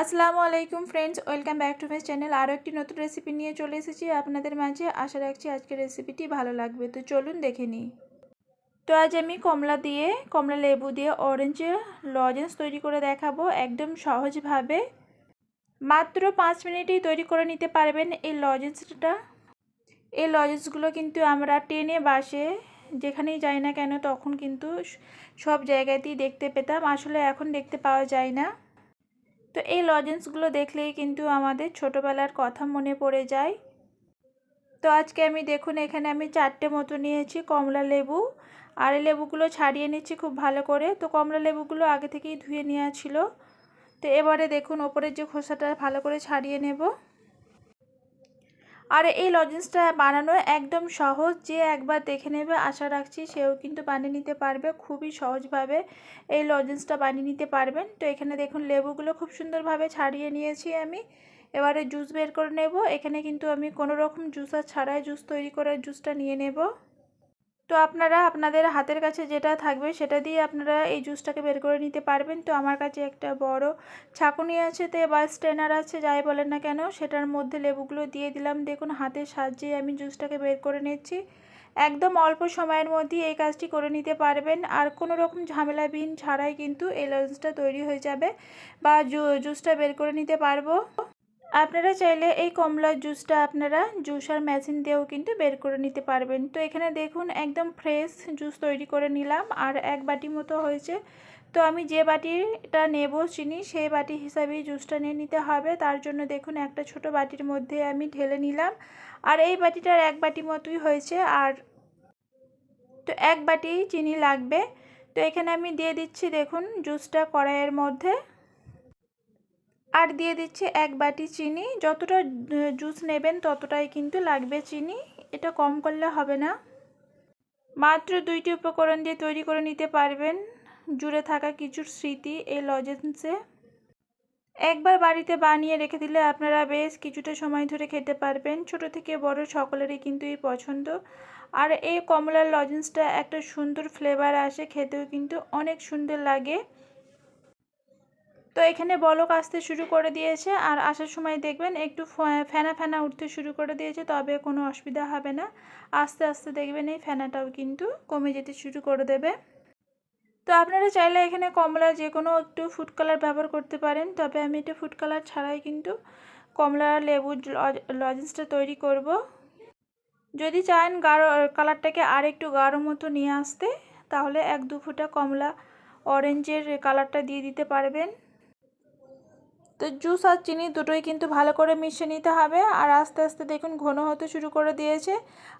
আসসালামু আলাইকুম friends welcome back to my channel আরও একটি নতুন রেসিপি নিয়ে চলে এসেছি আপনাদের মাঝে। আশা রাখছি আজকের রেসিপিটি ভালো লাগবে। তো চলুন দেখে নিই। তো আজ আমি কমলা দিয়ে, কমলা লেবু দিয়ে অরেঞ্জ লজেন্স তৈরি করে দেখাবো একদম সহজভাবে। মাত্র পাঁচ মিনিটেই তৈরি করে নিতে পারবেন এই লজেন্সটা এই লজেন্সগুলো কিন্তু আমরা টেনে বাসে, যেখানেই যাই না কেন, তখন কিন্তু সব জায়গাতেই দেখতে পেতাম। আসলে এখন দেখতে পাওয়া যায় না। তো এই লজেন্সগুলো দেখলেই কিন্তু আমাদের ছোটোবেলার কথা মনে পড়ে যায়। তো আজকে আমি দেখুন, এখানে আমি চারটে মতো নিয়েছি, কমলা লেবু। আর এই লেবুগুলো ছাড়িয়ে নিচ্ছি খুব ভালো করে। তো কমলা লেবুগুলো আগে থেকেই ধুয়ে নেওয়া ছিল। তো এবারে দেখুন, ওপরের যে খোসাটা ভালো করে ছাড়িয়ে নেব। আর এই লজেন্সটা বানানো একদম সহজ, যে একবার দেখে নেবে, আশা রাখছি সেও কিন্তু বানিয়ে নিতে পারবে, খুবই সহজভাবে এই লজেন্সটা বানিয়ে নিতে পারবেন। তো এখানে দেখুন, লেবুগুলো খুব সুন্দরভাবে ছাড়িয়ে নিয়েছি আমি। এবারে জুস বের করে নেব। এখানে কিন্তু আমি কোনো রকম জুস আর ছাড়াই জুস তৈরি করে জুসটা নিয়ে নেব। তো আপনারা আপনাদের হাতের কাছে যেটা থাকবে সেটা দিয়ে আপনারা এই জুসটাকে বের করে নিতে পারবেন। তো আমার কাছে একটা বড় ছাকুনি আছে, তো বা স্ট্রেনার আছে, যাই বলেন না কেন, সেটার মধ্যে লেবুগুলো দিয়ে দিলাম। দেখুন, হাতের সাহায্যে আমি জুসটাকে বের করে নিচ্ছি। একদম অল্প সময়ের মধ্যে এই কাজটি করে নিতে পারবেন। আর কোনো রকম ঝামেলাবিহীন ছাড়াই কিন্তু এই লজটা তৈরি হয়ে যাবে বা জুসটা বের করে নিতে পারব। আপনারা চাইলে এই কমলার জুসটা আপনারা জুসার মেশিন দিয়েও কিন্তু বের করে নিতে পারবেন। তো এখানে দেখুন একদম ফ্রেশ জুস তৈরি করে নিলাম আর এক বাটি মতো হয়েছে। তো আমি যে বাটিটা নেব চিনি, সেই বাটি হিসাবেই জুসটা নিয়ে নিতে হবে। তার জন্য দেখুন একটা ছোট বাটির মধ্যে আমি ঢেলে নিলাম। আর এই বাটিটার এক বাটি মতোই হয়েছে আর তো এক বাটি চিনি লাগবে। তো এখানে আমি দিয়ে দিচ্ছি দেখুন জুসটা কড়াইয়ের মধ্যে। আর দিয়ে দিচ্ছি এক বাটি চিনি। যতটা জুস নেবেন ততটাই কিন্তু লাগবে চিনি। এটা কম করলে হবে না। মাত্র দুইটি উপকরণ দিয়ে তৈরি করে নিতে পারবেন। জুড়ে থাকা কিছুর স্মৃতি এই লজেন্সে। একবার বাড়িতে বানিয়ে রেখে দিলে আপনারা বেশ কিছুটা সময় ধরে খেতে পারবেন। ছোট থেকে বড় সকলেরই কিন্তু এই পছন্দ। আর এই কমলার লজেন্সটা একটা সুন্দর ফ্লেভার আসে, খেতেও কিন্তু অনেক সুন্দর লাগে। তো এখানে বলক আসতে শুরু করে দিয়েছে আর আসার সময় দেখবেন একটু ফেনা ফেনা উঠতে শুরু করে দিয়েছে, তবে কোনো অসুবিধা হবে না। আস্তে আস্তে দেখবেন এই ফেনাটাও কিন্তু কমে যেতে শুরু করে দেবে। তো আপনারা চাইলে এখানে কমলা যে কোনো একটু ফুড কালার ব্যবহার করতে পারেন, তবে আমি এটা ফুড কালার ছাড়াই কিন্তু কমলা লেবুর লজেন্সটা তৈরি করব। যদি চান গাঢ় কালারটাকে আর একটু গাঢ় মতো নিয়ে আসতে, তাহলে এক দু ফুটা কমলা অরেঞ্জের কালারটা দিয়ে দিতে পারবেন। তো জুস আর চিনি দুটোই কিন্তু ভালো করে মিশিয়ে নিতে হবে। আর আস্তে আস্তে দেখুন ঘন হতে শুরু করে দিয়েছে।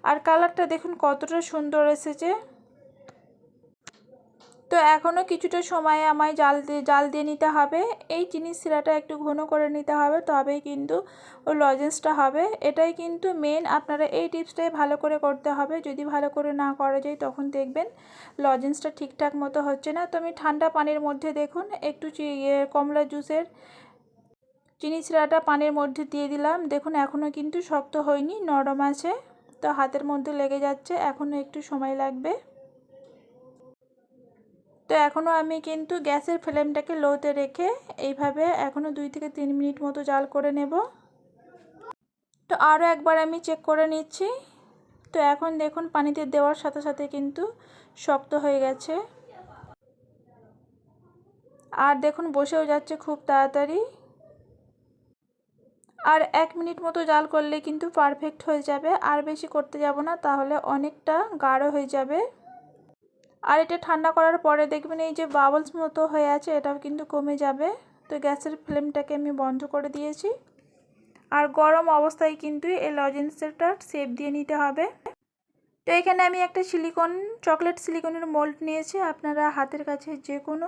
আর কালারটা দেখুন কতটা সুন্দর এসেছে। তো এখনও কিছুটা সময় আমায় জাল দিয়ে জাল দিয়ে নিতে হবে। এই চিনি শিরাটা একটু ঘন করে নিতে হবে, তবেই কিন্তু ওই লজেন্সটা হবে। এটাই কিন্তু মেন আপনারা এই টিপসটাই ভালো করে করতে হবে। যদি ভালো করে না করা যায়, তখন দেখবেন লজেন্সটা ঠিকঠাক মতো হচ্ছে না। তো আমি ঠান্ডা পানির মধ্যে দেখুন, একটু ইয়ে কমলা জুসের চিনি ছিঁড়াটা পানির মধ্যে দিয়ে দিলাম। দেখুন, এখনও কিন্তু শক্ত হয়নি, নরম আছে। তো হাতের মধ্যে লেগে যাচ্ছে, এখনও একটু সময় লাগবে। তো এখনও আমি কিন্তু গ্যাসের ফ্লেমটাকে লোতে রেখে এইভাবে এখনও দুই থেকে তিন মিনিট মতো জাল করে নেব। তো আরও একবার আমি চেক করে নিচ্ছি। তো এখন দেখুন, পানিতে দেওয়ার সাথে সাথে কিন্তু শক্ত হয়ে গেছে। আর দেখুন, বসেও যাচ্ছে খুব তাড়াতাড়ি। আর এক মিনিট মতো জাল করলে কিন্তু পারফেক্ট হয়ে যাবে। আর বেশি করতে যাব না, তাহলে অনেকটা গাঢ় হয়ে যাবে। আর এটা ঠান্ডা করার পরে দেখবেন এই যে বাবলস মতো হয়ে আছে, এটাও কিন্তু কমে যাবে। তো গ্যাসের ফ্লেমটাকে আমি বন্ধ করে দিয়েছি। আর গরম অবস্থায় কিন্তু এই লজেন্সেরটা সেভ দিয়ে নিতে হবে। তো এখানে আমি একটা সিলিকন চকলেট সিলিকনের মোল্ড নিয়েছি। আপনারা হাতের কাছে যে কোনো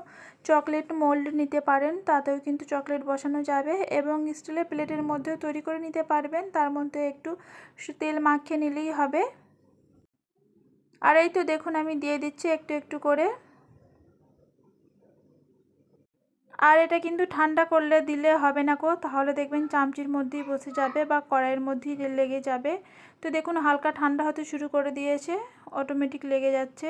চকলেট মোল্ড নিতে পারেন, তাতেও কিন্তু চকলেট বসানো যাবে এবং স্টিলের প্লেটের মধ্যেও তৈরি করে নিতে পারবেন। তার মধ্যে একটু তেল মাখিয়ে নিলেই হবে। আর এই তো দেখুন, আমি দিয়ে দিচ্ছি একটু একটু করে। আর এটা কিন্তু ঠান্ডা করলে দিলে হবে না কো তাহলে দেখবেন চামচির মধ্যেই বসে যাবে বা কড়াইয়ের মধ্যেই লেগে যাবে। তো দেখুন হালকা ঠান্ডা হতে শুরু করে দিয়েছে অটোমেটিক লেগে যাচ্ছে।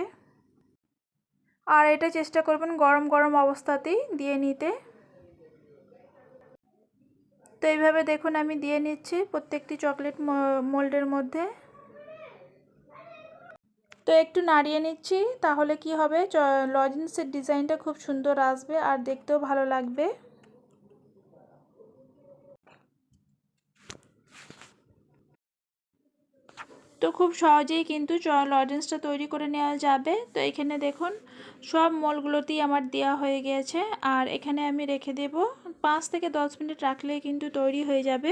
আর এটা চেষ্টা করবেন গরম গরম অবস্থাতেই দিয়ে নিতে। তো এইভাবে দেখুন আমি দিয়ে নিচ্ছি প্রত্যেকটি চকলেট মোল্ডের মধ্যে। তো একটু নাড়িয়ে নিচ্ছি, তাহলে কি হবে? লজেন্সের ডিজাইনটা খুব সুন্দর আসবে আর দেখতেও ভালো লাগবে। তো খুব সহজেই কিন্তু লজেন্সটা তৈরি করে নেওয়া যাবে। তো এখানে দেখুন, সব মলগুলোতেই আমার দেওয়া হয়ে গিয়েছে আর এখানে আমি রেখে দেব, পাঁচ থেকে দশ মিনিট রাখলেই কিন্তু তৈরি হয়ে যাবে।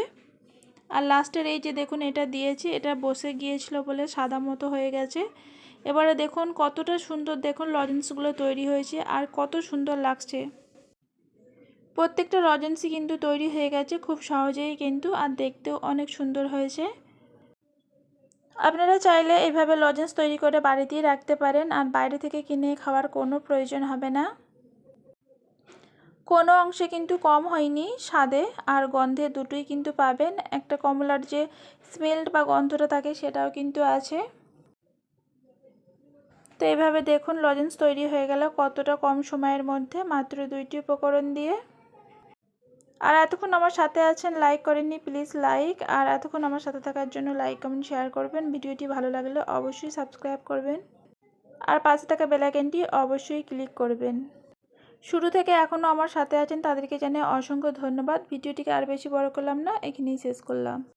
আর লাস্টের এই যে দেখুন, এটা দিয়েছি, এটা বসে গিয়েছিল বলে সাদা মতো হয়ে গেছে। এবারে দেখুন কতটা সুন্দর, দেখুন লজেন্সগুলো তৈরি হয়েছে আর কত সুন্দর লাগছে। প্রত্যেকটা লজেন্সই কিন্তু তৈরি হয়ে গেছে খুব সহজেই কিন্তু আর দেখতেও অনেক সুন্দর হয়েছে। আপনারা চাইলে এভাবে লজেন্স তৈরি করে বাড়িতেই রাখতে পারেন আর বাইরে থেকে কিনে খাওয়ার কোনো প্রয়োজন হবে না। কোনো অংশে কিন্তু কম হয়নি স্বাদে আর গন্ধে দুটোই কিন্তু পাবেন। একটা কমলার যে স্মেল বা গন্ধটা থাকে সেটাও কিন্তু আছে। তো এইভাবে দেখুন লজেন্স তৈরি হয়ে গেল কতটা কম সময়ের মধ্যে, মাত্র দুইটি উপকরণ দিয়ে। আর এতক্ষণ আমার সাথে আছেন লাইক করেননি প্লিজ লাইক আর এতক্ষণ আমার সাথে থাকার জন্য লাইক কমেন্ট শেয়ার করবেন। ভিডিওটি ভালো লাগলে অবশ্যই সাবস্ক্রাইব করবেন। আর পাশে থাকা বেলাইকেনটি অবশ্যই ক্লিক করবেন। শুরু থেকে এখনও আমার সাথে আছেন, তাদেরকে জানিয়ে অসংখ্য ধন্যবাদ। ভিডিওটিকে আর বেশি বড় করলাম না, এখানেই শেষ করলাম।